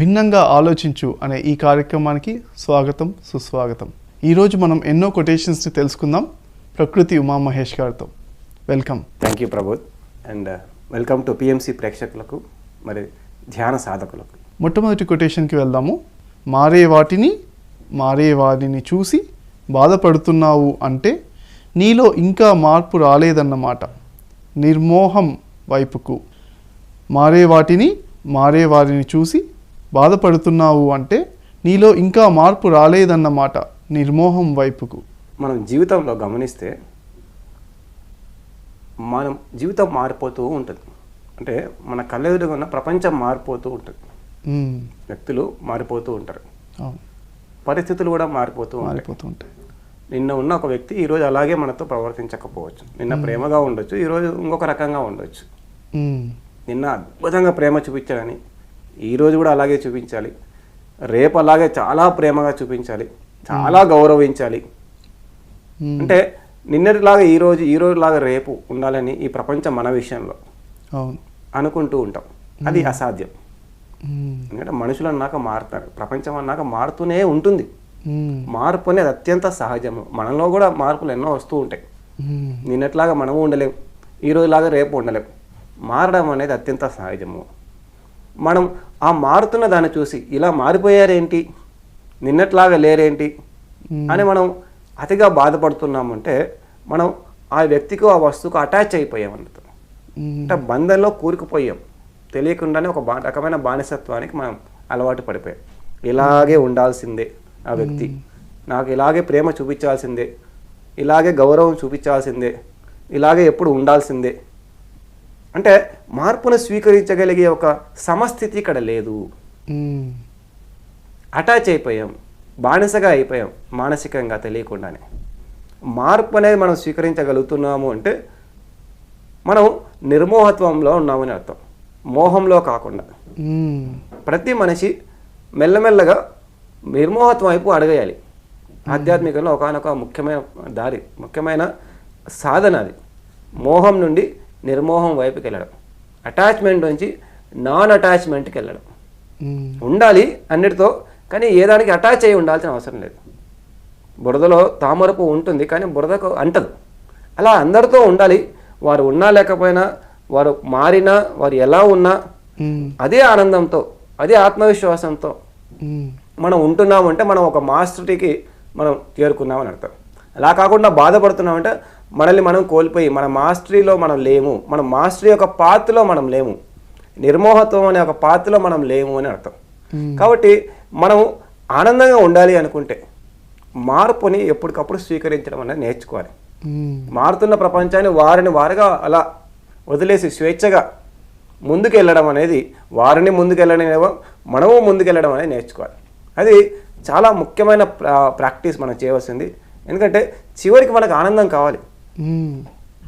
భిన్నంగా ఆలోచించు అనే ఈ కార్యక్రమానికి స్వాగతం సుస్వాగతం. ఈరోజు మనం ఎన్నో కొటేషన్స్ని తెలుసుకుందాం. ప్రకృతి ఉమా మహేష్ గారితో. Welcome. Thank you Prabodh and welcome to PMC ప్రేక్షకులకు మరి ధ్యాన సాధకులకు. మొట్టమొదటి కొటేషన్కి వెళ్దాము. మారే వాటిని మారే వాటిని చూసి బాధపడుతున్నావు అంటే నీలో ఇంకా మార్పు రాలేదన్నమాట. నిర్మోహం వైపుకు. మారే వాటిని మారే వారిని చూసి బాధపడుతున్నావు అంటే నీలో ఇంకా మార్పు రాలేదన్నమాట నిర్మోహం వైపుకు. మనం జీవితంలో గమనిస్తే మనం జీవితం మారిపోతూ ఉంటుంది. అంటే మన కళ్ళెదురుగా ఉన్న ప్రపంచం మారిపోతూ ఉంటుంది. వ్యక్తులు మారిపోతూ ఉంటారు. పరిస్థితులు కూడా మారిపోతూ మారిపోతూ ఉంటాయి. నిన్న ఉన్న ఒక వ్యక్తి ఈరోజు అలాగే మనతో ప్రవర్తించకపోవచ్చు. నిన్న ప్రేమగా ఉండొచ్చు ఈరోజు ఇంకొక రకంగా ఉండొచ్చు. నిన్న అద్భుతంగా ప్రేమ చూపించాలని ఈరోజు కూడా అలాగే చూపించాలి. రేపు అలాగే చాలా ప్రేమగా చూపించాలి. చాలా గౌరవించాలి. అంటే నిన్నటిలాగా ఈరోజు ఈ రోజులాగా రేపు ఉండాలని ఈ ప్రపంచం మన విషయంలో అనుకుంటూ ఉంటాం. అది అసాధ్యం. ఎందుకంటే మనుషులు అన్నాక మారుతారు. ప్రపంచం అన్నాక మారుతూనే ఉంటుంది. మార్పు అనేది అత్యంత సహజము. మనలో కూడా మార్పులు ఎన్నో వస్తూ ఉంటాయి. నిన్నట్లాగా మనము ఉండలేం. ఈ రోజులాగా రేపు ఉండలేం. మారడం అనేది అత్యంత సహజము. మనం ఆ మారుతున్న దాన్ని చూసి ఇలా మారిపోయారేంటి? నిన్నట్లాగా లేరేంటి? అని మనం అతిగా బాధపడుతున్నామంటే మనం ఆ వ్యక్తికి ఆ వస్తువుకు అటాచ్ అయిపోయాం అన్నట్టు. అంటే బంధంలో కూరుకుపోయాం. తెలియకుండానే ఒక బా రకమైన బానిసత్వానికి మనం అలవాటు పడిపోయాం. ఇలాగే ఉండాల్సిందే ఆ వ్యక్తి. నాకు ఇలాగే ప్రేమ చూపించాల్సిందే. ఇలాగే గౌరవం చూపించాల్సిందే. ఇలాగే ఎప్పుడు ఉండాల్సిందే. అంటే మార్పును స్వీకరించగలిగే ఒక సమస్థితి ఇక్కడ లేదు. అటాచ్ అయిపోయాం బానిసగా అయిపోయాం మానసికంగా తెలియకుండానే. మార్పు అనేది మనం స్వీకరించగలుగుతున్నాము అంటే మనం నిర్మోహత్వంలో ఉన్నామని అర్థం. మోహంలో కాకుండా. ప్రతి మనిషి మెల్లమెల్లగా నిర్మోహత్వం వైపు అడగేయాలి. ఆధ్యాత్మికంలో ఒకనొక ముఖ్యమైన దారి ముఖ్యమైన సాధన అది. మోహం నుండి నిర్మోహం వైపుకి వెళ్ళడం అటాచ్మెంట్ నుంచి నాన్ అటాచ్మెంట్కి వెళ్ళడం. ఉండాలి అన్నిటితో కానీ ఏ దానికి అటాచ్ అయి ఉండాల్సిన అవసరం లేదు బురదలో తామరపు ఉంటుంది కానీ బురదకు అంటదు అలా అందరితో ఉండాలి వారు ఉన్నా లేకపోయినా వారు మారినా వారు ఎలా ఉన్నా. అదే ఆనందంతో అదే ఆత్మవిశ్వాసంతో. మనం ఉంటున్నామంటే మనం ఒక మాస్టర్కి మనం చేరుకున్నామని అర్థం అలా కాకుండా బాధపడుతున్నామంటే మనల్ని మనం కోల్పోయి మన మాస్టరీలో మనం లేము మన మాస్టరీ యొక్క పాత్రలో మనం లేము నిర్మోహత్వం అనే ఒక పాత్రలో మనం లేము అని అర్థం మ్మ్. కాబట్టి మనం ఆనందంగా ఉండాలి అనుకుంటే మార్పుని ఎప్పటికప్పుడు స్వీకరించడం అనేది నేర్చుకోవాలి మ్మ్. మారుతున్న ప్రపంచాన్ని వారిని వారుగా అలా వదిలేసి స్వేచ్ఛగా ముందుకు వెళ్ళడం అనేది వారిని ముందుకెళ్ళడం మనము ముందుకెళ్ళడం అనేది నేర్చుకోవాలి అది చాలా ముఖ్యమైన ప్రా- ప్రాక్టీస్ మనం చేయవలసింది ఎందుకంటే చివరికి మనకు ఆనందం కావాలి.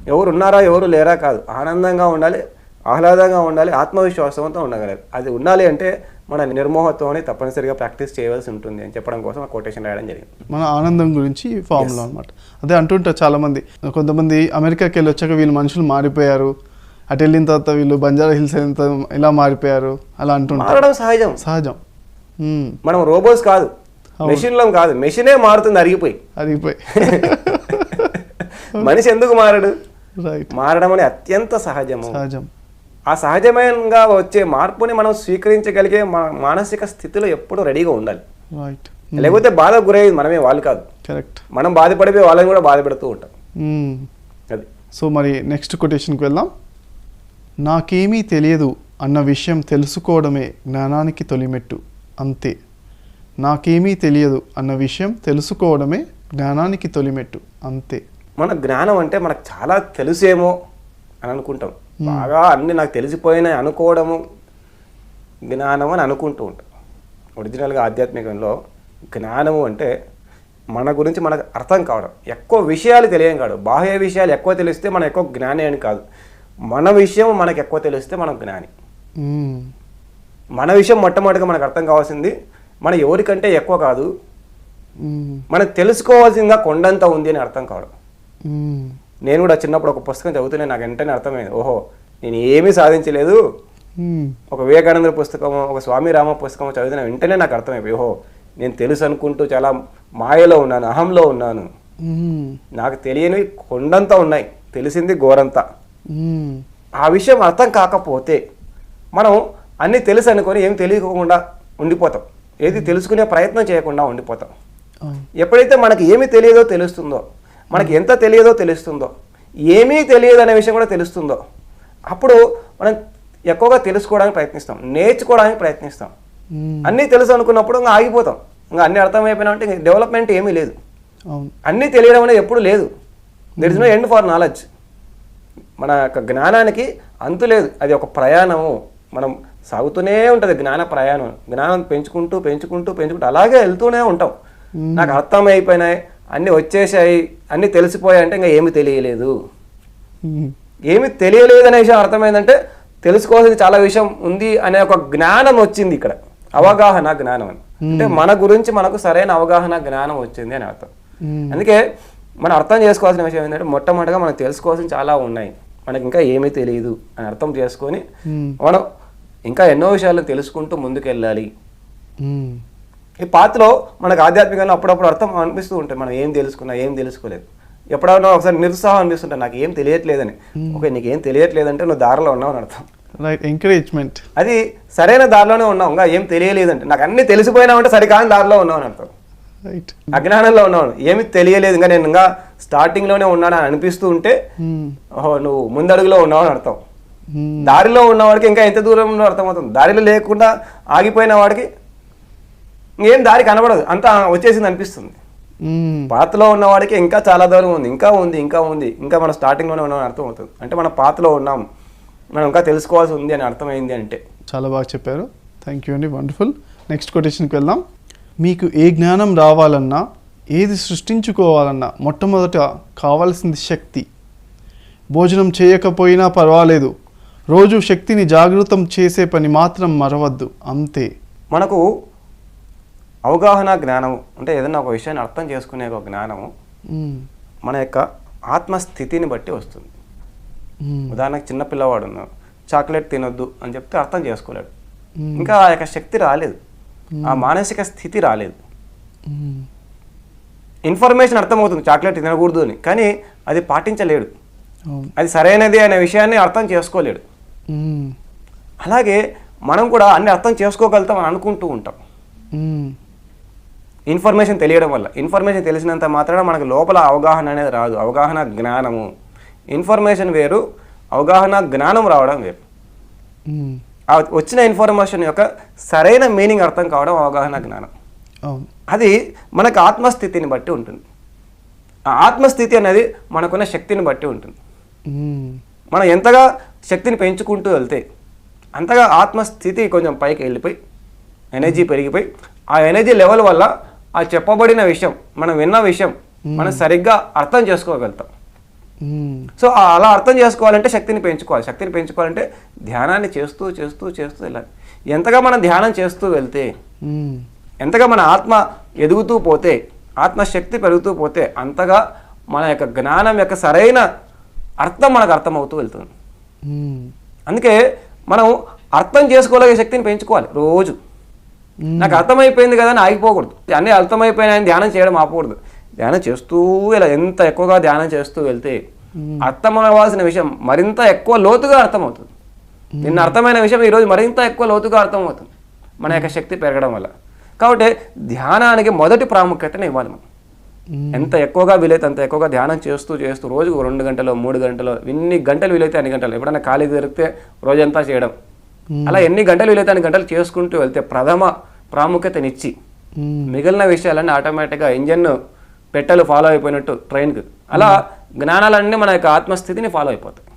ఎవరు ఉన్నారా ఎవరు లేరా కాదు. ఆనందంగా ఉండాలి ఆహ్లాదంగా ఉండాలి ఆత్మవిశ్వాసంతో ఉండగలరు. అది ఉండాలి అంటే మన నిర్మోహత్వం తప్పనిసరిగా ప్రాక్టీస్ చేయవలసి ఉంటుంది అని చెప్పడం కోసం ఆ కొటేషన్ రాయడం జరిగింది. మన ఆనందం గురించి ఫార్ములా అనమాట అదే అంటుంటారు చాలా మంది కొంతమంది అమెరికాకి వెళ్ళి వచ్చాక వీళ్ళు మనుషులు మారిపోయారు. అటు వెళ్ళిన తర్వాత వీళ్ళు బంజారా హిల్స్ వెళ్ళిన తర్వాత ఇలా మారిపోయారు. అలా అంటుంటారు. సహజం. సహజం. మనం రోబోస్ కాదు. మెషిన్లం కాదు. మెషినే మారుతుంది అరిగిపోయి. అరిగిపోయి. మనిషి ఎందుకు మారడు? రైట్ మారడం అనేది అత్యంత సహజము. సహజం. ఆ సహజమైనగా వచ్చే మార్పుని మనం స్వీకరించగలిగే మానసిక స్థితిలో ఎప్పుడూ రెడీగా ఉండాలి. రైట్ లేకపోతే బాధ గురయ్యేది మనమే వాళ్ళు కాదు. కరెక్ట్ మనం బాధపడిపోయి వాళ్ళని కూడా బాధపెడుతూ ఉంటాం. అది. సో మరి నెక్స్ట్ కొటేషన్కి వెళ్దాం. నాకేమీ తెలియదు అన్న విషయం తెలుసుకోవడమే జ్ఞానానికి తొలిమెట్టు. అంతే. నాకేమీ తెలియదు అన్న విషయం తెలుసుకోవడమే జ్ఞానానికి తొలిమెట్టు. అంతే. మన జ్ఞానం అంటే మనకు చాలా తెలుసేమో అని అనుకుంటాం. బాగా అన్ని నాకు తెలిసిపోయినాయి అనుకోవడము జ్ఞానం అని అనుకుంటూ ఉంటాం. ఒరిజినల్గా ఆధ్యాత్మికంలో జ్ఞానము అంటే మన గురించి మనకు అర్థం కావడం. ఎక్కువ విషయాలు తెలియని కాదు. బాహ్య విషయాలు ఎక్కువ తెలిస్తే మనం ఎక్కువ జ్ఞాని అని కాదు. మన విషయం మనకు ఎక్కువ తెలిస్తే మనం జ్ఞాని. మన విషయం మొట్టమొదటిగా మనకు అర్థం కావాల్సింది మన ఎవరికంటే ఎక్కువ కాదు. మనం తెలుసుకోవాల్సిందిగా కొండంత ఉంది అని అర్థం కావడం. నేను కూడా చిన్నప్పుడు ఒక పుస్తకం చదువుతూనే నాకు వెంటనే అర్థమైంది. ఓహో నేను ఏమీ సాధించలేదు. ఒక వివేకానంద పుస్తకం ఒక స్వామి రామ పుస్తకం చదివిన వెంటనే నాకు అర్థమైపోయి ఓహో నేను తెలుసు అనుకుంటూ చాలా మాయలో ఉన్నాను అహంలో ఉన్నాను. నాకు తెలియనివి కొండంతా ఉన్నాయి. తెలిసింది ఘోరంతా. ఆ విషయం అర్థం కాకపోతే మనం అన్నీ తెలుసు అనుకొని ఏం తెలియకుండా ఉండిపోతాం. ఏది తెలుసుకునే ప్రయత్నం చేయకుండా ఉండిపోతాం. ఎప్పుడైతే మనకి ఏమి తెలియదో తెలుస్తుందో మనకి ఎంత తెలియదో తెలుస్తుందో. ఏమీ తెలియదు అనే విషయం కూడా తెలుస్తుందో. అప్పుడు మనం ఎక్కువగా తెలుసుకోవడానికి ప్రయత్నిస్తాం. నేర్చుకోవడానికి ప్రయత్నిస్తాం. అన్నీ తెలుసు అనుకున్నప్పుడు ఇంకా ఆగిపోతాం. ఇంకా అన్నీ అర్థమైపోయినా అంటే ఇంక డెవలప్మెంట్ ఏమీ లేదు. అన్నీ తెలియడం అనేది ఎప్పుడు లేదు. There is no end for knowledge మన యొక్క జ్ఞానానికి అంతు లేదు. అది ఒక ప్రయాణము. మనం సాగుతూనే ఉంటుంది జ్ఞాన ప్రయాణం. జ్ఞానం పెంచుకుంటూ పెంచుకుంటూ పెంచుకుంటూ అలాగే వెళ్తూనే ఉంటాం. నాకు అర్థమైపోయినాయి. అన్నీ వచ్చేసాయి అన్నీ తెలిసిపోయాయి అంటే ఇంకా ఏమి తెలియలేదు. ఏమి తెలియలేదు అనే విషయం అర్థమైందంటే తెలుసుకోవాల్సింది చాలా విషయం ఉంది అనే ఒక జ్ఞానం వచ్చింది ఇక్కడ అవగాహన జ్ఞానం అని అంటే మన గురించి మనకు సరైన అవగాహన జ్ఞానం వచ్చింది అని అర్థం. అందుకే మనం అర్థం చేసుకోవాల్సిన విషయం ఏంటంటే మొట్టమొదటిగా మనం తెలుసుకోవాల్సిన చాలా ఉన్నాయి మనకి ఇంకా ఏమీ తెలియదు అని అర్థం చేసుకొని. మనం ఇంకా ఎన్నో విషయాలు తెలుసుకుంటూ ముందుకెళ్ళాలి. ఈ పాత్రలో మనకు ఆధ్యాత్మికంగా అప్పుడప్పుడు అర్థం అనిపిస్తూ ఉంటుంది మనం ఏం తెలుసుకున్నా ఏం తెలుసుకోలేదు. ఎప్పుడైనా ఒకసారి నిరుత్సాహం అనిపిస్తుంటే నాకు ఏం తెలియట్లేదని. ఓకే నీకు ఏం తెలియట్లేదంటే నువ్వు దారిలో ఉన్నావు అని అర్థం. రైట్ ఎంకరేజ్మెంట్ అది సరైన దారిలోనే ఉన్నావు. ఇంకా ఏం తెలియలేదంటే. నాకు అన్ని తెలిసిపోయినావంటే సరికాని దారిలో ఉన్నావు అని అర్థం. రైట్ అజ్ఞానంలో ఉన్నాను ఏమి తెలియలేదు. ఇంకా నేను ఇంకా స్టార్టింగ్లోనే ఉన్నాను అని అనిపిస్తూ ఉంటే మ్మ్. ఓహో నువ్వు ముందడుగులో ఉన్నావు అని అర్థం. మ్మ్. దారిలో ఉన్నవాడికి ఇంకా ఎంత దూరం అర్థమవుతుంది. దారిలో లేకుండా ఆగిపోయిన వాడికి ఏం దారి కనబడదు. అంతా వచ్చేసింది అనిపిస్తుంది. పాతలో ఉన్నవాడికి ఇంకా చాలా దూరం ఉంది. ఇంకా ఉంది ఇంకా ఉంది. ఇంకా మనం స్టార్టింగ్లోనే ఉన్నామని అర్థం అవుతుంది అంటే మనం పాతలో ఉన్నాం. మనం ఇంకా తెలుసుకోవాల్సి ఉంది అని అర్థమైంది అంటే. చాలా బాగా చెప్పారు. థ్యాంక్ యూ అండి. వండర్ఫుల్ నెక్స్ట్ కొటేషన్కి వెళ్దాం. మీకు ఏ జ్ఞానం రావాలన్నా ఏది సృష్టించుకోవాలన్నా మొట్టమొదట కావాల్సింది శక్తి. భోజనం చేయకపోయినా పర్వాలేదు. రోజు శక్తిని జాగృతం చేసే పని మాత్రం మరవద్దు. అంతే. మనకు అవగాహన జ్ఞానం అంటే ఏదైనా ఒక విషయాన్ని అర్థం చేసుకునే ఒక జ్ఞానము. మన యొక్క ఆత్మస్థితిని బట్టి వస్తుంది. ఉదాహరణకు చిన్న పిల్లవాడు ఉన్నాడు చాక్లెట్ తినొద్దు అని చెప్తే అర్థం చేసుకోలేడు. ఇంకా ఆ యొక్క శక్తి రాలేదు ఆ మానసిక స్థితి రాలేదు. ఇన్ఫర్మేషన్ అర్థమవుతుంది చాక్లెట్ తినకూడదు అని కానీ అది పాటించలేడు అది సరైనది అనే విషయాన్ని అర్థం చేసుకోలేడు. అలాగే మనం కూడా అన్ని అర్థం చేసుకోగలుగుతాం అని అనుకుంటూ ఉంటాం. ఇన్ఫర్మేషన్ తెలియడం వల్ల. ఇన్ఫర్మేషన్ తెలిసినంత మాత్రాన మనకు లోపల అవగాహన అనేది రాదు. అవగాహన జ్ఞానము. ఇన్ఫర్మేషన్ వేరు అవగాహన జ్ఞానం రావడం వేరు. వచ్చిన ఇన్ఫర్మేషన్ యొక్క సరైన మీనింగ్ అర్థం కావడం అవగాహన జ్ఞానం. అది మనకు ఆత్మస్థితిని బట్టి ఉంటుంది. ఆ ఆత్మస్థితి అనేది మనకున్న శక్తిని బట్టి ఉంటుంది. మనం ఎంతగా శక్తిని పెంచుకుంటూ వెళ్తే అంతగా ఆత్మస్థితి కొంచెం పైకి వెళ్ళిపోయి ఎనర్జీ పెరిగిపోయి ఆ ఎనర్జీ లెవెల్ వల్ల ఆ చెప్పబడిన విషయం మనం విన్న విషయం మనం సరిగ్గా అర్థం చేసుకోగలుగుతాం. సో అలా అర్థం చేసుకోవాలంటే శక్తిని పెంచుకోవాలి శక్తిని పెంచుకోవాలంటే ధ్యానాన్ని చేస్తూ చేస్తూ చేస్తూ వెళ్ళాలి ఎంతగా మనం ధ్యానం చేస్తూ వెళ్తే. ఎంతగా మన ఆత్మ ఎదుగుతూ పోతే ఆత్మశక్తి పెరుగుతూ పోతే అంతగా మన యొక్క జ్ఞానం యొక్క సరైన అర్థం మనకు అర్థమవుతూ వెళ్తుంది. అందుకే మనం అర్థం చేసుకోగలిగే శక్తిని పెంచుకోవాలి రోజు. నాకు అర్థమైపోయింది కదా అని ఆగిపోకూడదు. అన్నీ అర్థమైపోయినాయని ధ్యానం చేయడం ఆపకూడదు. ధ్యానం చేస్తూ ఇలా ఎంత ఎక్కువగా ధ్యానం చేస్తూ వెళ్తే అర్థమవ్వాల్సిన విషయం మరింత ఎక్కువ లోతుగా అర్థమవుతుంది. నిన్న అర్థమైన విషయం ఈరోజు మరింత ఎక్కువ లోతుగా అర్థమవుతుంది. మన యొక్క శక్తి పెరగడం వల్ల. కాబట్టి ధ్యానానికి మొదటి ప్రాముఖ్యతను ఇవ్వాలి మనం. ఎంత ఎక్కువగా వీలైతే అంత ఎక్కువగా ధ్యానం చేస్తూ చేస్తూ రోజుకు రెండు గంటలు మూడు గంటలు ఎన్ని గంటలు వీలైతే అన్ని గంటలు. ఎప్పుడైనా ఖాళీ దొరికితే రోజంతా చేయడం. అలా ఎన్ని గంటలు వీలైతే అన్ని గంటలు చేసుకుంటూ వెళ్తే ప్రథమ ప్రాముఖ్యతనిచ్చి. మిగిలిన విషయాలన్నీ ఆటోమేటిక్గా ఇంజన్ పెట్టెలు ఫాలో అయిపోయినట్టు ట్రైన్కి. అలా జ్ఞానాలన్నీ మన యొక్క ఆత్మస్థితిని ఫాలో అయిపోతాయి.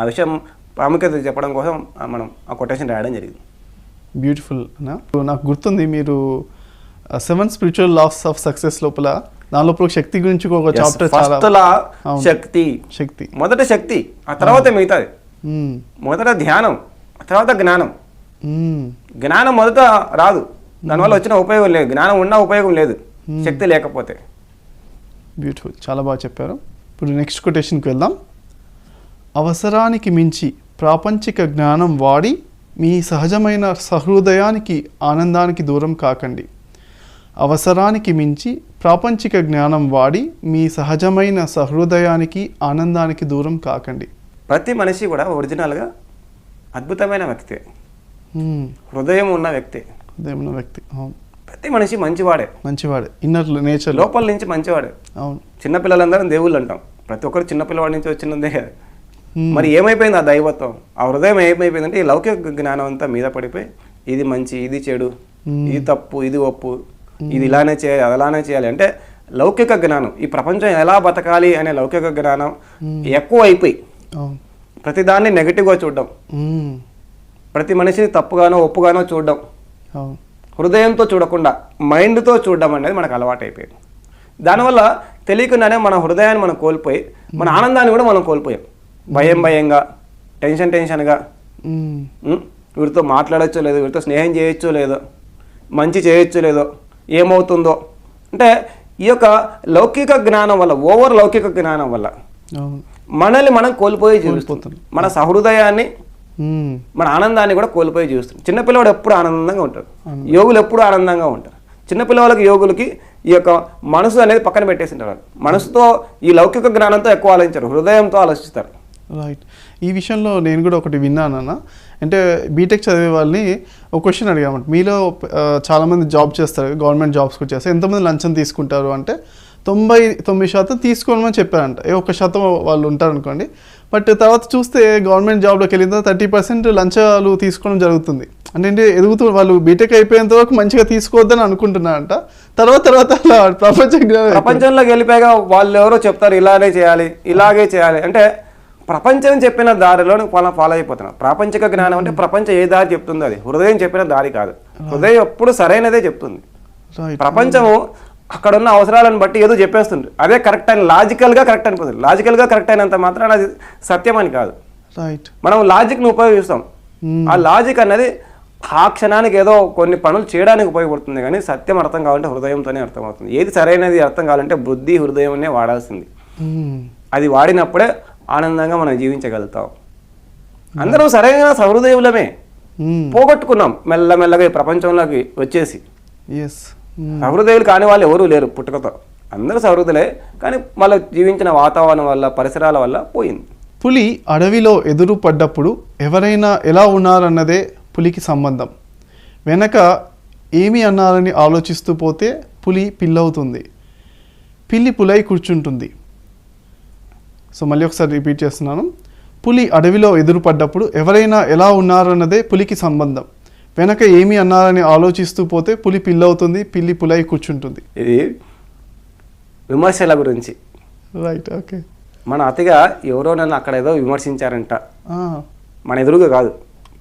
ఆ విషయం ప్రాముఖ్యత చెప్పడం కోసం మనం ఆ కొటేషన్ రాయడం జరిగింది. బ్యూటిఫుల్ నాకు గుర్తుంది మీరు seven spiritual laws of success లోపల దాని లోపల శక్తి గురించి ఒక చాప్టర్. శక్తి. శక్తి. మొదట శక్తి ఆ తర్వాత మిగతాది. మొదట ధ్యానం తర్వాత జ్ఞానం. జ్ఞానం మొదట రాదు. దానివల్ల వచ్చిన ఉపయోగం లేదు. జ్ఞానం ఉన్న ఉపయోగం లేదు. శక్తి లేకపోతే. బ్యూటిఫుల్ చాలా బాగా చెప్పారు. ఇప్పుడు నెక్స్ట్ కొటేషన్కి వెళ్దాం. అవసరానికి మించి ప్రాపంచిక జ్ఞానం వాడి మీ సహజమైన సహృదయానికి ఆనందానికి దూరం కాకండి. అవసరానికి మించి ప్రాపంచిక జ్ఞానం వాడి మీ సహజమైన సహృదయానికి ఆనందానికి దూరం కాకండి. ప్రతి మనిషి కూడా ఒరిజినల్గా అద్భుతమైన వ్యక్తి. హృదయం ఉన్న వ్యక్తి. దేవుని వ్యక్తి. అవును. ప్రతి మనిషి మంచివాడే. మంచివాడే. ఇన్నర్ నేచర్లో లోపల నుంచి మంచివాడే. అవును. చిన్నపిల్లలందరం దేవుళ్ళు అంటాం. ప్రతి ఒక్కరు చిన్నపిల్లవాడి నుంచి వచ్చినదే కదా. మరి ఏమైపోయింది ఆ దైవత్వం? ఆ హృదయం ఏమైపోయిందంటే ఈ లౌకిక జ్ఞానం అంతా మీద పడిపోయి ఇది మంచి ఇది చెడు. ఇది తప్పు ఇది ఒప్పు ఇది ఇలానే చేయాలి అలానే చేయాలి. అంటే లౌకిక జ్ఞానం ఈ ప్రపంచం ఎలా బతకాలి అనే లౌకిక జ్ఞానం ఎక్కువ అయిపోయి ప్రతిదాన్ని నెగిటివ్గా చూడడం. ప్రతి మనిషిని తప్పుగానో ఒప్పుగానో చూడడం. హృదయంతో చూడకుండా మైండ్తో చూడడం అనేది మనకు అలవాటు అయిపోయింది దానివల్ల తెలియకుండానే మన హృదయాన్ని మనం కోల్పోయి మన ఆనందాన్ని కూడా మనం కోల్పోయాం. భయం భయంగా టెన్షన్ టెన్షన్గా? వీడితో మాట్లాడచ్చో లేదో వీడితో స్నేహం చేయొచ్చో లేదో మంచి చేయొచ్చో లేదో ఏమవుతుందో. అంటే ఈ యొక్క లౌకిక జ్ఞానం వల్ల ఓవర్ లౌకిక జ్ఞానం వల్ల మనల్ని మనం కోల్పోయి కోల్పోతున్నాం. మన సహృదయాన్ని. మన ఆనందాన్ని కూడా కోల్పోయి జీవిస్తుంది. చిన్నపిల్లవాడు ఎప్పుడు ఆనందంగా ఉంటారు యోగులు ఎప్పుడు ఆనందంగా ఉంటారు? చిన్నపిల్లవాళ్ళకి యోగులకి ఈ యొక్క మనసు అనేది పక్కన పెట్టేసింటారు. మనసుతో ఈ లౌకిక జ్ఞానంతో ఎక్కువ ఆలోచించారు. హృదయంతో ఆలోచిస్తారు. రైట్ ఈ విషయంలో నేను కూడా ఒకటి విన్నానన్న అంటే బీటెక్ చదివే వాళ్ళని ఒక క్వశ్చన్ అడిగామంట మీలో చాలామంది జాబ్ చేస్తారు. గవర్నమెంట్ జాబ్స్కి వచ్చేస్తే ఎంతమంది లంచం తీసుకుంటారు అంటే తొంభై తొమ్మిది శాతం తీసుకోమని చెప్పారంట. ఏ ఒక్క శాతం వాళ్ళు ఉంటారు అనుకోండి బట్ తర్వాత చూస్తే గవర్నమెంట్ జాబ్లోకి వెళ్ళిన తర్వాత థర్టీ పర్సెంట్ లంచాలు తీసుకోవడం జరుగుతుంది. అంటే ఏంటి ఎదుగుతూ వాళ్ళు బీటెక్ అయిపోయేంత వరకు మంచిగా తీసుకోవద్దని అనుకుంటున్నారంట. తర్వాత తర్వాత అలా ప్రపంచ ప్రపంచంలోకి వెళ్ళిపోయాక వాళ్ళు ఎవరో చెప్తారు ఇలానే చేయాలి ఇలాగే చేయాలి. అంటే ప్రపంచం చెప్పిన దారిలో మనం ఫాలో అయిపోతున్నాం ప్రాపంచిక జ్ఞానం అంటే ప్రపంచం ఏ దారి చెప్తుందో అది. హృదయం చెప్పిన దారి కాదు. హృదయం ఎప్పుడు సరైనదే చెప్తుంది. ప్రపంచము అక్కడ ఉన్న అవసరాలను బట్టి ఏదో చెప్పేస్తుంది అదే కరెక్ట్ అని లాజికల్గా కరెక్ట్ అనిపోతుంది లాజికల్గా కరెక్ట్ అయినంత మాత్రాన అది సత్యం అని కాదు. రైట్ మనం లాజిక్ని ఉపయోగిస్తాం. ఆ లాజిక్ అన్నది ఆ క్షణానికి ఏదో కొన్ని పనులు చేయడానికి ఉపయోగపడుతుంది కానీ సత్యం అర్థం కావాలంటే హృదయంతోనే అర్థమవుతుంది. ఏది సరైనది అర్థం కావాలంటే బుద్ధి హృదయంనే వాడాల్సింది. అది వాడినప్పుడే ఆనందంగా మనం జీవించగలుగుతాం. అందరం సరైన సహృదయులమే పోగొట్టుకున్నాం మెల్లమెల్లగా ఈ ప్రపంచంలోకి వచ్చేసి. ఎస్ సహృదయులు కాని వాళ్ళు ఎవరూ లేరు పుట్టుకతో. అందరూ సహృదయులే కానీ వాళ్ళ జీవించిన వాతావరణం వల్ల పరిసరాల వల్ల పోయింది. పులి అడవిలో ఎదురు పడ్డప్పుడు ఎవరైనా ఎలా ఉన్నారన్నదే పులికి సంబంధం. వెనక ఏమి అన్నారని ఆలోచిస్తూ పోతే పులి పిల్లవుతుంది. పిల్లి పులై కూర్చుంటుంది. సో మళ్ళీ ఒకసారి రిపీట్ చేస్తున్నాను. పులి అడవిలో ఎదురు పడ్డప్పుడు ఎవరైనా ఎలా ఉన్నారన్నదే పులికి సంబంధం. వెనక ఏమి అన్నారని ఆలోచిస్తూ పోతే పులి పిల్లవుతుంది పిల్లి పులై కూర్చుంటుంది. ఇది విమర్శల గురించి. రైట్ ఓకే మన అతిగా ఎవరో నన్ను అక్కడ ఏదో విమర్శించారంట. మన ఎదురుగా కాదు.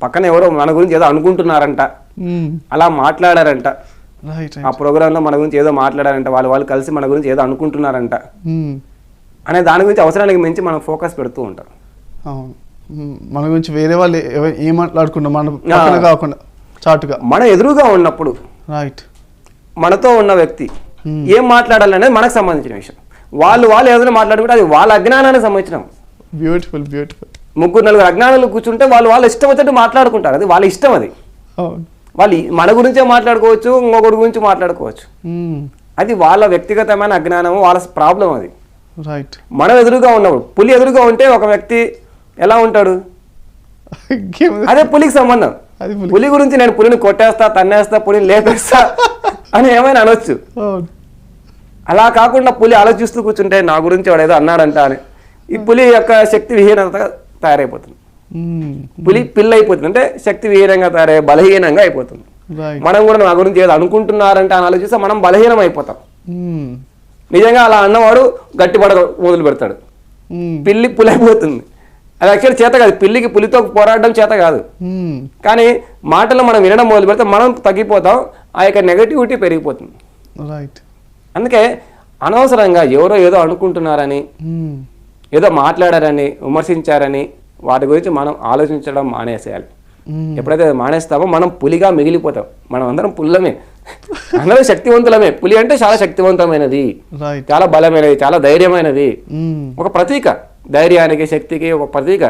పక్కన ఎవరో మన గురించి ఏదో అనుకుంటున్నారంట. అలా మాట్లాడారంట. రైట్ ఆ ప్రోగ్రాంలో మన గురించి ఏదో మాట్లాడారంట. వాళ్ళు వాళ్ళు కలిసి మన గురించి ఏదో అనుకుంటున్నారంట. అనే దాని గురించి అవసరానికి మించి మనం ఫోకస్ పెడుతూ ఉంటాం. మ్మ్. మన గురించి వేరే వాళ్ళు ఏం మాట్లాడుకున్నా మన కాకుండా. చాటుగా. మన ఎదురుగా ఉన్నప్పుడు రైట్ మనతో ఉన్న వ్యక్తి ఏం మాట్లాడాలనేది మనకు సంబంధించిన విషయం. వాళ్ళు వాళ్ళు ఏదైనా మాట్లాడుకుంటే అది వాళ్ళ అజ్ఞానానికి సంబంధించిన. బ్యూటిఫుల్ బ్యూటిఫుల్ ముగ్గురు నలుగురు అజ్ఞానులు కూర్చుంటే వాళ్ళు వాళ్ళ ఇష్టం వచ్చినట్టు మాట్లాడుకుంటారు. అది వాళ్ళ ఇష్టం అది. వాళ్ళు మన గురించే మాట్లాడుకోవచ్చు ఇంకొకటి గురించి మాట్లాడుకోవచ్చు. మ్మ్. అది వాళ్ళ వ్యక్తిగతమైన అజ్ఞానము వాళ్ళ ప్రాబ్లం అది. రైట్ మనం ఎదురుగా ఉన్నప్పుడు పులి ఎదురుగా ఉంటే ఒక వ్యక్తి ఎలా ఉంటాడు? అదే పులికి సంబంధం. అది పులి. గురించి నేను పులిని కొట్టేస్తా తన్నేస్తా పులిని లేపేస్తా అని ఏమైనా అనొచ్చు. అలా కాకుండా పులి ఆలోచిస్తూ కూర్చుంటే నా గురించి వాడు ఏదో అన్నాడంట అని. ఈ పులి యొక్క శక్తి విహీనతగా తయారైపోతుంది. పులి పిల్ల అయిపోతుంది అంటే శక్తి విహీనంగా తయారై బలహీనంగా అయిపోతుంది. మనం కూడా నా గురించి ఏదో అనుకుంటున్నారంటే అని ఆలోచిస్తే మనం బలహీనం అయిపోతాం. నిజంగా అలా అన్నవాడు గట్టిపడ మొదలు పెడతాడు. పిల్లి పులి అయిపోతుంది అది యాక్చువల్ చేత కాదు. పిల్లికి పులితో పోరాడడం చేత కాదు. కానీ మాటలు మనం వినడం మొదలు పెడితే మనం తగ్గిపోతాం. ఆ యొక్క నెగటివిటీ పెరిగిపోతుంది. రైట్ అందుకే అనవసరంగా ఎవరో ఏదో అనుకుంటున్నారని. ఏదో మాట్లాడారని విమర్శించారని వాటి గురించి మనం ఆలోచించడం మానేసేయాలి. ఎప్పుడైతే అది మానేస్తామో మనం పులిగా మిగిలిపోతాం. మనం అందరం పుల్లమే. అందరం శక్తివంతులమే. పులి అంటే చాలా శక్తివంతమైనది. చాలా బలమైనది చాలా ధైర్యమైనది. ఒక ప్రతీక. ధైర్యానికి శక్తికి ఒక ప్రతీక.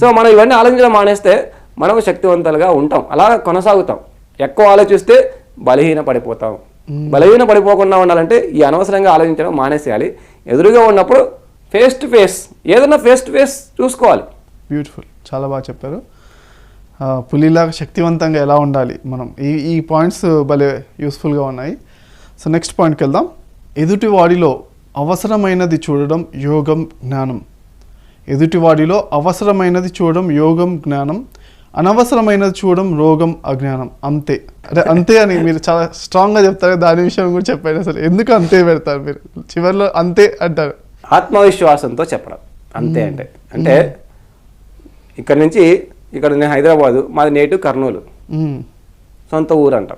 సో మనం ఇవన్నీ ఆలోచించడం మానేస్తే మనం శక్తివంతులుగా ఉంటాం. అలా కొనసాగుతాం. ఎక్కువ ఆలోచిస్తే బలహీన పడిపోతాం బలహీన పడిపోకుండా ఉండాలంటే ఈ అనవసరంగా ఆలోచించడం మానేసేయాలి. ఎదురుగా ఉన్నప్పుడు ఫేస్ టు ఫేస్ ఏదైనా ఫేస్ టు ఫేస్ చూసుకోవాలి. బ్యూటిఫుల్ చాలా బాగా చెప్పారు. పులిలాగా శక్తివంతంగా ఎలా ఉండాలి మనం? ఈ ఈ పాయింట్స్ భలే యూస్ఫుల్గా ఉన్నాయి. సో నెక్స్ట్ పాయింట్కి వెళ్దాం. ఎదుటి వాడిలో అవసరమైనది చూడడం యోగం జ్ఞానం. ఎదుటి వాడిలో అవసరమైనది చూడడం యోగం జ్ఞానం అనవసరమైనది చూడడం రోగం అజ్ఞానం. అంతే. అదే అంతే అని మీరు చాలా స్ట్రాంగ్గా చెప్తారు దాని విషయం కూడా చెప్పండి అసలు. ఎందుకు అంతే పెడతారు మీరు? చివరిలో అంతే అంటారు. ఆత్మవిశ్వాసంతో చెప్పడం. అంతే అంటే. అంటే ఇక్కడ నుంచి ఇక్కడ నేను హైదరాబాదు మాది నేటివ్ కర్నూలు. సొంత ఊరు అంటాం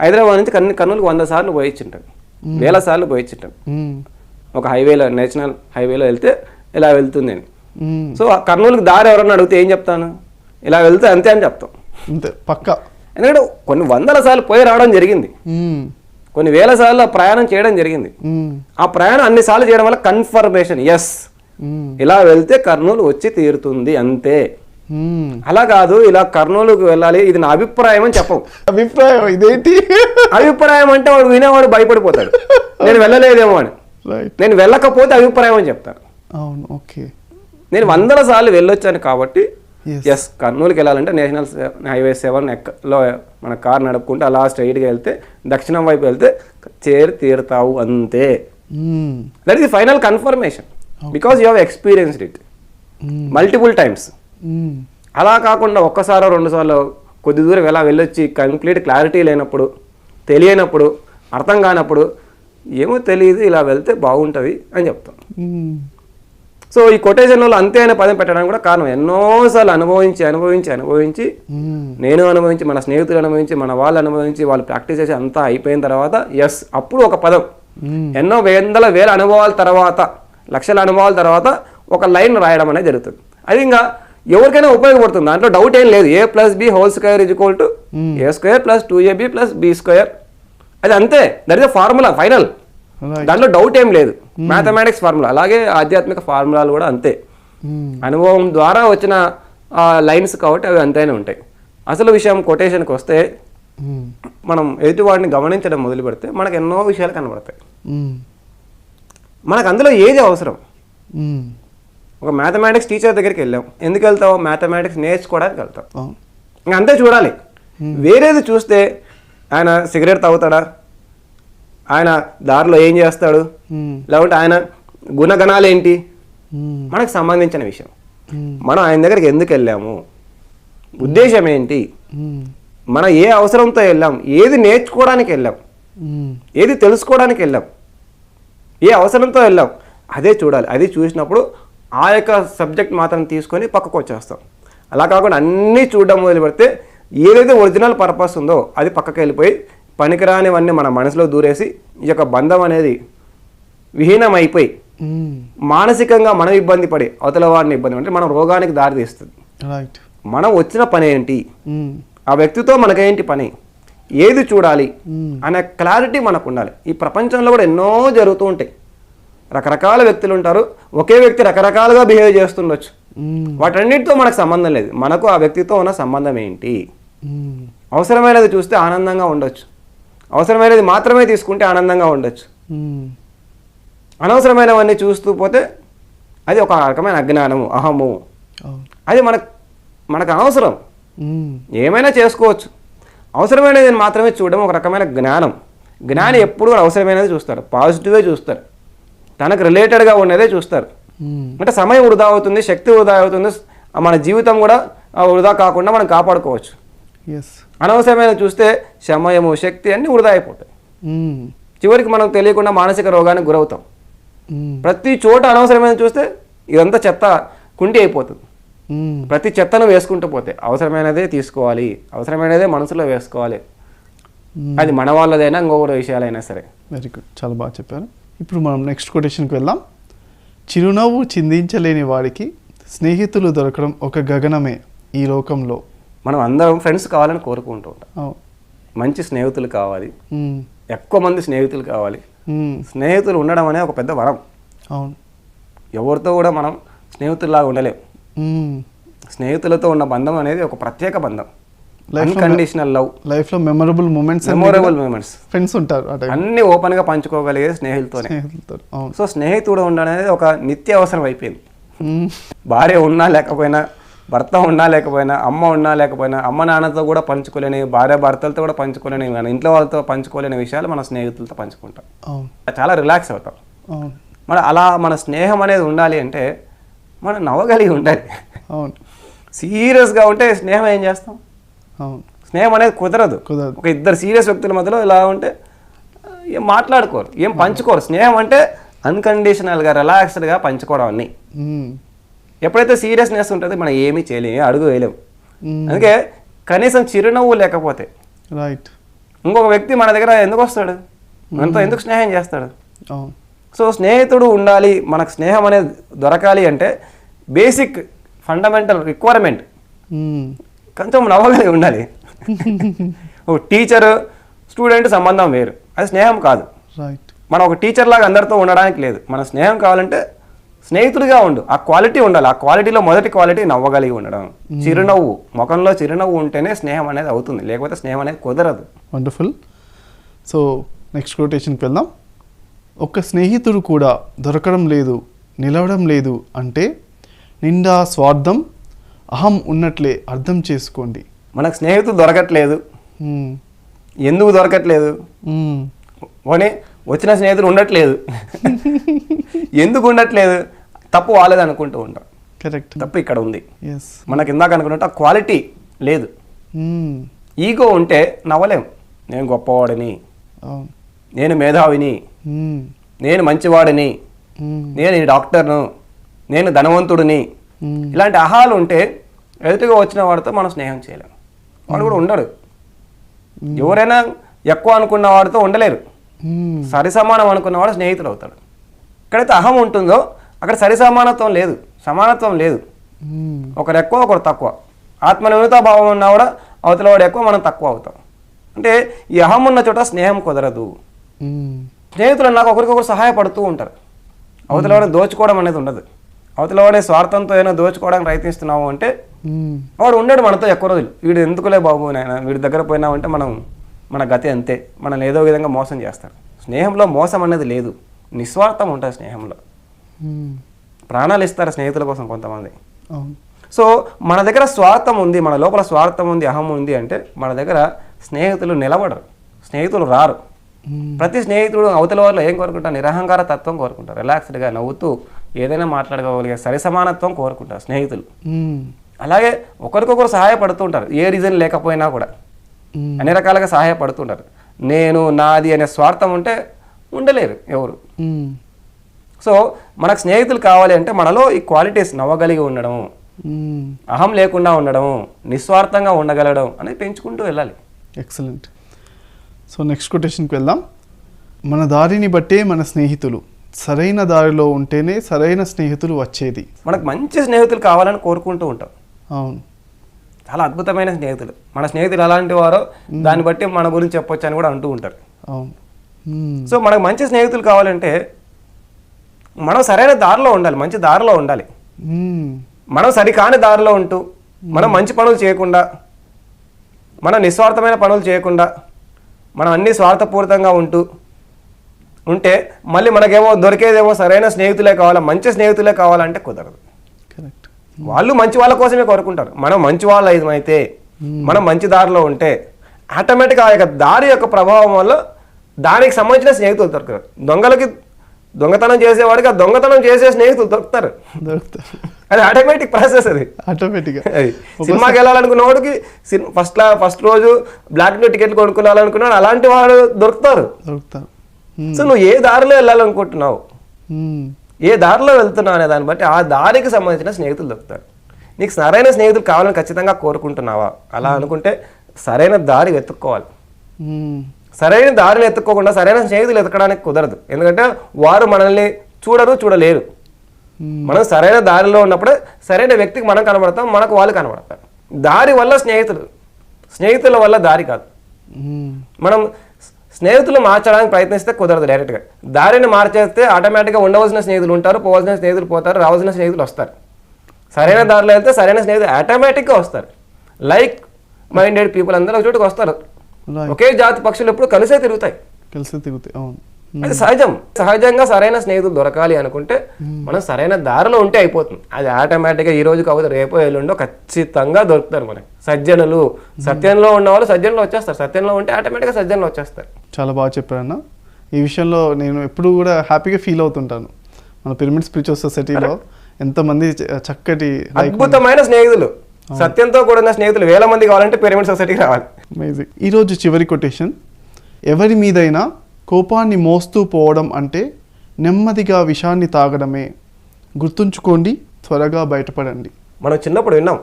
హైదరాబాద్ నుంచి కర్నూ కర్నూలుకి వంద సార్లు పోయించుంటాను వేల సార్లు పోయించుంటాను మ్మ్. ఒక హైవేలో నేషనల్ హైవేలో వెళ్తే ఇలా వెళ్తుంది అని. సో కర్నూలుకి దారి ఎవరన్నా అడిగితే ఏం చెప్తాను ఇలా వెళ్తే అంతే అని చెప్తాం అంతే పక్క ఎందుకంటే కొన్ని వందల సార్లు పోయి రావడం జరిగింది. కొన్ని వేల సార్లు ప్రయాణం చేయడం జరిగింది. ఆ ప్రయాణం అన్ని సార్లు చేయడం వల్ల కన్ఫర్మేషన్ ఎస్. ఇలా వెళ్తే కర్నూలు వచ్చి తీరుతుంది అంతే. అలా కాదు ఇలా కర్నూలుకు వెళ్ళాలి ఇది నా అభిప్రాయం అని చెప్పవు. అభిప్రాయం ఇదేంటి? అభిప్రాయం అంటే వాడు వినేవాడు భయపడిపోతాడు. నేను వెళ్ళలేదేమో అని. నేను వెళ్ళకపోతే అభిప్రాయం అని చెప్తాను. అవును ఓకే. నేను వందల సార్లు వెళ్ళొచ్చాను కాబట్టి. ఎస్ కర్నూలుకి వెళ్ళాలంటే నేషనల్ హైవే సెవెన్లో మన కార్ నడుపుకుంటూ అలా స్ట్రైట్గా వెళ్తే దక్షిణం వైపు వెళ్తే చేరి తీరుతావు అంతే. That is final confirmation because you have experienced it. Multiple times. అలా కాకుండా ఒక్కసారో రెండుసార్లు కొద్ది దూరం ఎలా వెళ్ళొచ్చి కంప్లీట్ క్లారిటీ లేనప్పుడు తెలియనప్పుడు అర్థం కానప్పుడు ఏమో తెలియదు ఇలా వెళ్తే బాగుంటుంది అని చెప్తాం. సో ఈ కొటేషన్లో అంతే అనే పదం పెట్టడానికి కూడా కారణం ఎన్నోసార్లు అనుభవించి అనుభవించి అనుభవించి. నేను అనుభవించి మన స్నేహితులు అనుభవించి మన వాళ్ళు అనుభవించి వాళ్ళు ప్రాక్టీస్ చేసి అంతా అయిపోయిన తర్వాత ఎస్ అప్పుడు ఒక పదం. ఎన్నో వందల వేల అనుభవాల తర్వాత లక్షల అనుభవాల తర్వాత ఒక లైన్ రాయడం అనేది జరుగుతుంది అది ఇంకా ఎవరికైనా ఉపయోగపడుతుంది. దాంట్లో డౌట్ ఏం లేదు. A plus B whole square is equal to A square plus two AB plus B square అది అంతే. దట్ ఇస్ ఫార్ములా ఫైనల్ దాంట్లో డౌట్ ఏం లేదు. మ్యాథమెటిక్స్ ఫార్ములా అలాగే ఆధ్యాత్మిక ఫార్ములాలు కూడా అంతే. మ్మ్. అనుభవం ద్వారా వచ్చిన లైన్స్ కాబట్టి అవి అంతేనే ఉంటాయి. అసలు విషయం కొటేషన్కి వస్తే మ్మ్. మనం ఎదుటివాడిని గమనించడం మొదలు పెడితే మనకు ఎన్నో విషయాలు కనబడతాయి. మనకు అందులో ఏది అవసరం. ఒక మ్యాథమెటిక్స్ టీచర్ దగ్గరికి వెళ్ళాం. ఎందుకు వెళ్తావు? మ్యాథమెటిక్స్ నేర్చుకోవడానికి వెళ్తాం. ఇంకా అంతే చూడాలి. వేరేది చూస్తే ఆయన సిగరెట్ తాగుతాడా? ఆయన దారిలో ఏం చేస్తాడు. లేకుంటే ఆయన గుణగణాలు ఏంటి. మనకు సంబంధించిన విషయం. మనం ఆయన దగ్గరికి ఎందుకు వెళ్ళాము? ఉద్దేశం ఏంటి. మనం ఏ అవసరంతో వెళ్ళాం? ఏది నేర్చుకోవడానికి వెళ్ళాం. ఏది తెలుసుకోవడానికి వెళ్ళాం? ఏ అవసరంతో వెళ్ళాం? అదే చూడాలి. అది చూసినప్పుడు ఆ యొక్క సబ్జెక్ట్ మాత్రం తీసుకొని పక్కకు వచ్చేస్తాం. అలా కాకుండా అన్నీ చూడడం మొదలు పెడితే ఏదైతే ఒరిజినల్ పర్పస్ ఉందో అది పక్కకి వెళ్ళిపోయి పనికిరానివన్నీ మన మనసులో దూరేసి ఈ యొక్క బంధం అనేది విహీనమైపోయి. మానసికంగా మనం ఇబ్బంది పడి అవతల వారిని ఇబ్బంది అంటే మనం రోగానికి దారి తీస్తుంది. మనం వచ్చిన పని ఏంటి. ఆ వ్యక్తితో మనకేంటి పని? ఏది చూడాలి. అనే క్లారిటీ మనకు ఉండాలి. ఈ ప్రపంచంలో కూడా ఎన్నో జరుగుతూ ఉంటాయి. రకరకాల వ్యక్తులు ఉంటారు. ఒకే వ్యక్తి రకరకాలుగా బిహేవ్ చేస్తుండొచ్చు. వాటన్నిటితో మనకు సంబంధం లేదు. మనకు ఆ వ్యక్తితో ఉన్న సంబంధం ఏంటి. అవసరమైనది చూస్తే ఆనందంగా ఉండొచ్చు. అవసరమైనది మాత్రమే తీసుకుంటే ఆనందంగా ఉండొచ్చు. అనవసరమైనవన్నీ చూస్తూ పోతే అది ఒక రకమైన అజ్ఞానము అహము. అది మనకు మనకు అనవసరం. ఏమైనా చేసుకోవచ్చు. అవసరమైనది మాత్రమే చూడడం ఒక రకమైన జ్ఞానం. జ్ఞాని ఎప్పుడు అవసరమైనది చూస్తారు. పాజిటివే చూస్తారు. తనకు రిలేటెడ్గా ఉన్నదే చూస్తారు. అంటే సమయం వృధా అవుతుంది శక్తి వృధా అవుతుంది మన జీవితం కూడా వృధా కాకుండా మనం కాపాడుకోవచ్చు అనవసరమైన చూస్తే సమయము శక్తి అన్నీ వృధా అయిపోతాయి. చివరికి మనం తెలియకుండా మానసిక రోగానికి గురవుతాం. ప్రతి చోట అనవసరమైన చూస్తే ఇదంతా చెత్త కుంటి అయిపోతుంది. ప్రతి చెత్తను వేసుకుంటూ పోతే అవసరమైనదే తీసుకోవాలి అవసరమైనదే మనసులో వేసుకోవాలి. అది మన వాళ్ళదైనా ఇంకొకరి విషయాలైనా సరే వెరీ గుడ్ చాలా బాగా చెప్పారు ఇప్పుడు మనం నెక్స్ట్ కొటేషన్కి వెళ్దాం. చిరునవ్వు చిందించలేని వాడికి స్నేహితులు దొరకడం ఒక గగనమే ఈ లోకంలో. మనం అందరం ఫ్రెండ్స్ కావాలని కోరుకుంటూ ఉంటాం. మంచి స్నేహితులు కావాలి. ఎక్కువ మంది స్నేహితులు కావాలి. స్నేహితులు ఉండడం అనేది ఒక పెద్ద వరం. అవును. ఎవరితో కూడా మనం స్నేహితుల్లాగా ఉండలేం. మ్మ్. స్నేహితులతో ఉన్న బంధం అనేది ఒక ప్రత్యేక బంధం. అన్కండిషనల్ లవ్ లైఫ్లో memorable moments memorable moments friends ఉంటారు అన్ని ఓపెన్గా పంచుకోగలిగే స్నేహితులతోనే. స్నేహితులతో సో స్నేహితుడు ఉండడం అనేది ఒక నిత్య అవసరం అయిపోయింది. భార్య ఉన్నా లేకపోయినా భర్త ఉన్నా లేకపోయినా అమ్మ ఉన్నా లేకపోయినా అమ్మ నాన్నతో కూడా పంచుకోలేని భార్య భర్తలతో కూడా పంచుకోలేని మన ఇంట్లో వాళ్ళతో పంచుకోలేని విషయాలు మన స్నేహితులతో పంచుకుంటాం. చాలా రిలాక్స్ అవుతాం. మన అలా మన స్నేహం అనేది ఉండాలి అంటే మనం నవ్వగలిగి ఉండాలి. అవును. సీరియస్గా ఉంటే స్నేహం ఏం చేస్తాం? స్నేహం అనేది కుదరదు. ఒక ఇద్దరు సీరియస్ వ్యక్తుల మధ్యలో ఇలా ఉంటే ఏం మాట్లాడుకోరు ఏం పంచుకోరు. స్నేహం అంటే అన్కండిషనల్గా రిలాక్స్డ్గా పంచుకోవడం అన్నీ. ఎప్పుడైతే సీరియస్నెస్ ఉంటుంది మనం ఏమీ చేయలేము అడుగు వేయలేము. అందుకే కనీసం చిరునవ్వు లేకపోతే రైట్ ఇంకొక వ్యక్తి మన దగ్గర ఎందుకు వస్తాడు? మనతో ఎందుకు స్నేహం చేస్తాడు? సో స్నేహితుడు ఉండాలి మనకు స్నేహం అనేది దొరకాలి అంటే బేసిక్ ఫండమెంటల్ రిక్వైర్మెంట్. కొంచెం నవ్వగలిగి ఉండాలి. ఓ టీచర్ స్టూడెంట్ సంబంధం వేరు. అది స్నేహం కాదు. మనం ఒక టీచర్ లాగా అందరితో ఉండడానికి లేదు. మన స్నేహం కావాలంటే స్నేహితుడిగా ఉండు. ఆ క్వాలిటీ ఉండాలి. ఆ క్వాలిటీలో మొదటి క్వాలిటీ నవ్వగలిగి ఉండడం. చిరునవ్వు. ముఖంలో చిరునవ్వు ఉంటేనే స్నేహం అనేది అవుతుంది. లేకపోతే స్నేహం అనేది కుదరదు. వండర్ఫుల్ సో నెక్స్ట్ కొటేషన్కి వెళ్దాం. ఒక స్నేహితుడు కూడా దొరకడం లేదు నిలవడం లేదు అంటే నిండా స్వార్థం అహం ఉన్నట్లే అర్థం చేసుకోండి. మనకు స్నేహితుడు దొరకట్లేదు. ఎందుకు దొరకట్లేదు. పోనీ వచ్చిన స్నేహితుడు ఉండట్లేదు. ఎందుకు ఉండట్లేదు? తప్పు వాళ్ళది అనుకుంటూ ఉంటాం. కరెక్ట్ తప్పు ఇక్కడ ఉంది. మనకి ఇందాక అనుకున్నట్టు ఆ క్వాలిటీ లేదు. ఈగో ఉంటే నవ్వలేం. నేను గొప్పవాడిని. నేను మేధావిని. నేను మంచివాడిని. నేను డాక్టర్ను. నేను ధనవంతుడిని. ఇలాంటి అహాలు ఉంటే ఎదుటిగా వచ్చిన వాడితో మనం స్నేహం చేయలేం. వాడు కూడా ఉండడు. ఎవరైనా ఎక్కువ అనుకున్న వాడితో ఉండలేరు. సరి సమానం అనుకున్నవాడు స్నేహితుడు అవుతాడు. ఎక్కడైతే అహం ఉంటుందో అక్కడ సరి సమానత్వం లేదు సమానత్వం లేదు. ఒకరు ఎక్కువ ఒకరు తక్కువ. ఆత్మనిర్మిత భావం ఉన్నా కూడా అవతల వాడు ఎక్కువ మనం తక్కువ అవుతాం. అంటే ఈ అహం ఉన్న చోట స్నేహం కుదరదు. స్నేహితులు నాకు ఒకరికొకరు సహాయపడుతూ ఉంటారు. అవతల వాడిని దోచుకోవడం అనేది ఉండదు. అవతల వాడిని స్వార్థంతో ఏమైనా దోచుకోవడానికి ప్రయత్నిస్తున్నాము అంటే. వాడు ఉండడు మనతో ఎక్కువ రోజులు. వీడు ఎందుకులే బాబు నాయన? వీడి దగ్గర పోయినామంటే మనం మన గతి అంతే. మనల్ని ఏదో విధంగా మోసం చేస్తారు. స్నేహంలో మోసం అనేది లేదు. నిస్వార్థం ఉంటుంది స్నేహంలో. ప్రాణాలు ఇస్తారు స్నేహితుల కోసం కొంతమంది. సో మన దగ్గర స్వార్థం ఉంది మన లోపల స్వార్థం ఉంది అహం ఉంది అంటే మన దగ్గర స్నేహితులు నిలబడరు. స్నేహితులు రారు. ప్రతి స్నేహితుడు అవతల వాళ్ళు ఏం కోరుకుంటారు? నిరహంకార తత్వం కోరుకుంటారు. రిలాక్స్డ్గా నవ్వుతూ ఏదైనా మాట్లాడగలిగే సరి సమానత్వం కోరుకుంటారు స్నేహితులు. అలాగే ఒకరికొకరు సహాయపడుతూ ఉంటారు. ఏ రీజన్ లేకపోయినా కూడా. అన్ని రకాలుగా సహాయపడుతుంటారు నేను నాది అనే స్వార్థం ఉంటే ఉండలేరు ఎవరు. సో మనకు స్నేహితులు కావాలి అంటే మనలో ఈ క్వాలిటీస్ నవ్వగలిగి ఉండడం మ్మ్. అహం లేకుండా ఉండడం నిస్వార్థంగా ఉండగలగడం అనేది పెంచుకుంటూ వెళ్ళాలి. ఎక్సలెంట్ సో నెక్స్ట్ కొటేషన్కి వెళ్దాం. మన దారిని బట్టే మన స్నేహితులు. సరైన దారిలో ఉంటేనే సరైన స్నేహితులు వచ్చేది. మనకు మంచి స్నేహితులు కావాలని కోరుకుంటూ ఉంటాం. అవును. చాలా అద్భుతమైన స్నేహితులు. మన స్నేహితులు ఎలాంటి వారో దాన్ని బట్టి మన గురించి చెప్పొచ్చు అని కూడా అంటూ ఉంటారు. అవును. సో మనకు మంచి స్నేహితులు కావాలంటే మనం సరైన దారిలో ఉండాలి మంచి దారిలో ఉండాలి. మనం సరికాని దారిలో ఉంటూ మనం మంచి పనులు చేయకుండా మనం నిస్వార్థమైన పనులు చేయకుండా మనం అన్ని స్వార్థపూరితంగా ఉంటూ ఉంటే మళ్ళీ మనకేమో దొరికేదేమో సరైన స్నేహితులే కావాలా మంచి స్నేహితులే కావాలంటే కుదరదు. కరెక్ట్ వాళ్ళు మంచి వాళ్ళ కోసమే కోరుకుంటారు. మనం మంచి వాళ్ళు అయితే మనం మంచి దారిలో ఉంటే ఆటోమేటిక్గా ఆ యొక్క దారి యొక్క ప్రభావం వల్ల దానికి సంబంధించిన స్నేహితులు దొరకరు. దొంగలకి దొంగతనం చేసేవాడికి ఆ దొంగతనం చేసే స్నేహితులు దొరుకుతారు. దొరుకుతారు. అది ఆటోమేటిక్ ప్రాసెస్ అది. ఆటోమేటిక్గా అది. సినిమాకి వెళ్ళాలనుకున్న వాడికి ఫస్ట్ ఫస్ట్ రోజు బ్లాక్ టికెట్లు కొనుక్కోవాలనుకున్నాడు అలాంటి వాడు దొరుకుతారు. దొరుకుతారు. సో నువ్వు ఏ దారిలో వెళ్ళాలనుకుంటున్నావు. ఏ దారిలో వెళ్తున్నావు అనే దాన్ని బట్టి ఆ దారికి సంబంధించిన స్నేహితులు దొరుకుతారు. నీకు సరైన స్నేహితులు కావాలని ఖచ్చితంగా కోరుకుంటున్నావా? అలా అనుకుంటే సరైన దారి వెతుక్కోవాలి. సరైన దారిని ఎత్తుక్కోకుండా సరైన స్నేహితులు ఎతకడానికి కుదరదు. ఎందుకంటే వారు మనల్ని చూడరు చూడలేరు. మనం సరైన దారిలో ఉన్నప్పుడే సరైన వ్యక్తికి మనం కనబడతాం మనకు వాళ్ళు కనబడతారు. దారి వల్ల స్నేహితులు స్నేహితుల వల్ల దారి కాదు. మనం స్నేహితులు మార్చడానికి ప్రయత్నిస్తే కుదరదు డైరెక్ట్గా. దారిని మార్చేస్తే ఆటోమేటిక్గా ఉండవలసిన స్నేహితులు ఉంటారు పోవాల్సిన స్నేహితులు పోతారు రావాల్సిన స్నేహితులు వస్తారు. సరైన దారిలో వెళ్తే సరైన స్నేహితులు ఆటోమేటిక్గా వస్తారు. లైక్ మైండెడ్ పీపుల్ అందరూ ఒక చోటుకు వస్తారు. ఒకే జాతి పక్షులు ఎప్పుడు కలిసే తిరుగుతాయి. కలిసి తిరుగుతాయి అవును. అది సహజం. సహజంగా సరైన స్నేహితులు దొరకాలి అనుకుంటే మనం సరైన దారిలో ఉంటే అయిపోతుంది. అది ఆటోమేటిక్గా ఈ రోజు కాకపోతే రేపో ఎల్లుండో ఖచ్చితంగా దొరుకుతారు మనకి. సజ్జనులు సత్యంలో ఉన్న వాళ్ళు సజ్జనులు వచ్చేస్తారు. సత్యంలో ఉంటే ఆటోమేటిక్గా సజ్జనులు వచ్చేస్తారు. చాలా బాగా చెప్పారన్న. ఈ విషయంలో నేను ఎప్పుడు కూడా హ్యాపీగా ఫీల్ అవుతుంటాను. మన పిరమిడ్ స్పిరిచువల్ సొసైటీలో ఎంతమంది చక్కటి అద్భుతమైన స్నేహితులు. సత్యంతో కూడిన స్నేహితులు వేల మంది కావాలంటే పిరమిడ్ సొసైటీకి రావాలి. అమేజింగ్ ఈరోజు చివరి కొటేషన్. ఎవరి మీదైనా కోపాన్ని మోస్తూ పోవడం అంటే నెమ్మదిగా విషాన్ని తాగడమే. గుర్తుంచుకోండి త్వరగా బయటపడండి. మనం చిన్నప్పుడు విన్నాం.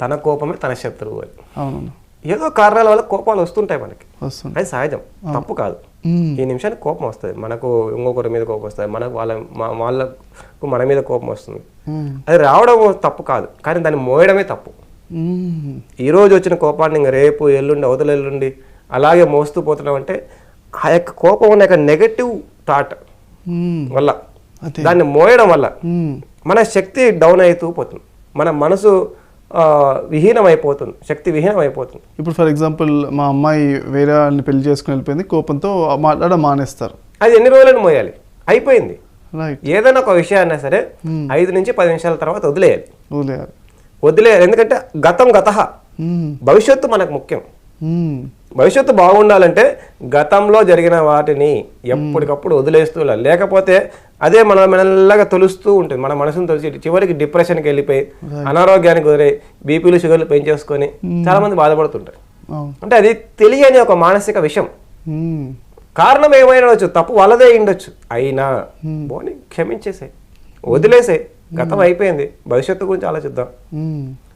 తన కోపమే తన శత్రువు అని. అవునన్న ఏదో కారణాల వల్ల కోపాలు వస్తుంటాయి మనకి. వస్తుంది అది సహజం తప్పు కాదు. ఈ నిమిషానికి కోపం వస్తుంది మనకు ఇంకొకరి మీద కోపం వస్తుంది మనకు వాళ్ళ వాళ్ళకు మన మీద కోపం వస్తుంది. అది రావడం తప్పు కాదు కానీ దాన్ని మోయడమే తప్పు. ఈ రోజు వచ్చిన కోపాన్ని ఇంక రేపు ఎల్లుండి అవతల ఎల్లుండి అలాగే మోస్తూ పోతున్నాం అంటే ఆ యొక్క కోపం ఉన్న యొక్క నెగటివ్ థాట్. వల్ల. దాన్ని మోయడం వల్ల. మన శక్తి డౌన్ అవుతూ పోతుంది మన మనసు విహీనమైపోతుంది శక్తి విహీనమైపోతుంది. ఇప్పుడు ఫర్ ఎగ్జాంపుల్ మా అమ్మాయి వేరే వాళ్ళని పెళ్ళి చేసుకుని వెళ్ళిపోయింది కోపంతో మాట్లాడడం మానేస్తారు. అది ఎన్ని రోజులను మోయాలి? అయిపోయింది. ఏదైనా ఒక విషయాన్ని సరే ఐదు నుంచి పది నిమిషాల తర్వాత వదిలేయాలి. వదిలేయాలి. వదిలేయాలి. ఎందుకంటే గతం గత. మ్మ్. భవిష్యత్తు మనకు ముఖ్యం. మ్మ్. భవిష్యత్తు బాగుండాలంటే గతంలో జరిగిన వాటిని ఎప్పటికప్పుడు వదిలేస్తూ లేకపోతే అదే మన మెల్లగా తొలుస్తూ ఉంటుంది. మన మనసును తొలిచి చివరికి డిప్రెషన్కి వెళ్ళిపోయి అనారోగ్యానికి గురై బీపీలు షుగర్లు పెంచేసుకొని చాలా మంది బాధపడుతుంటారు. అంటే అది తెలియని ఒక మానసిక విషయం. మ్మ్. కారణం ఏమైనా ఉండొచ్చు తప్పు వాళ్ళదే ఉండొచ్చు అయినా పోనీ క్షమించేసే వదిలేసే గతం అయిపోయింది. భవిష్యత్తు గురించి ఆలోచిద్దాం.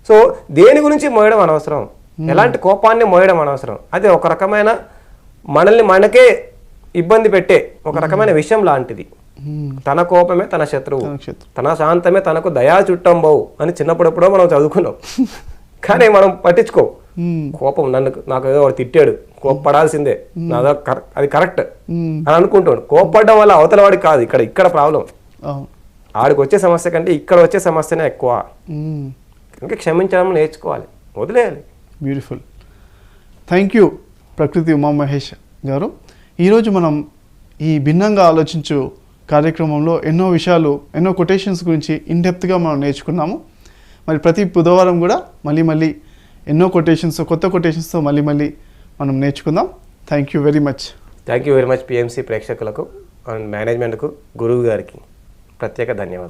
సో దేని గురించి మోయడం అనవసరం? ఎలాంటి కోపాన్ని మోయడం అనవసరం? అది ఒక రకమైన మనల్ని మనకే ఇబ్బంది పెట్టే ఒక రకమైన విషయం లాంటిది. తన కోపమే తన శత్రువు. తన శాంతమే తనకు దయా చుట్టం బావు అని చిన్నప్పుడెప్పుడో మనం చదువుకున్నాం. కానీ మనం పట్టించుకో. కోపం నన్ను నాకు ఏదో ఒకడు తిట్టాడు. కోప్పడాల్సిందే. నాదో అది కరెక్ట్. అని అనుకుంటాడు. కోప్పడడం వల్ల అవతల వాడికి కాదు. ఇక్కడ ఇక్కడ ప్రాబ్లం. ఆడికి వచ్చే సమస్య కంటే ఇక్కడ వచ్చే సమస్యనే ఎక్కువ. ఇంకా క్షమించడం నేర్చుకోవాలి. వదిలేయాలి. బ్యూటిఫుల్ థ్యాంక్ యూ ప్రకృతి ఉమా మహేష్ గారు. ఈరోజు మనం ఈ భిన్నంగా ఆలోచించు కార్యక్రమంలో ఎన్నో విషయాలు ఎన్నో కొటేషన్స్ గురించి ఇన్డెప్త్గా మనం నేర్చుకున్నాము. మరి ప్రతి బుధవారం కూడా మళ్ళీ మళ్ళీ ఎన్నో కొటేషన్స్ కొత్త కొటేషన్స్తో మళ్ళీ మళ్ళీ మనం నేర్చుకుందాం. Thank you very much thank you very much PMC ప్రేక్షకులకు అండ్ మేనేజ్మెంట్కు గురువు గారికి ప్రత్యేక ధన్యవాదాలు.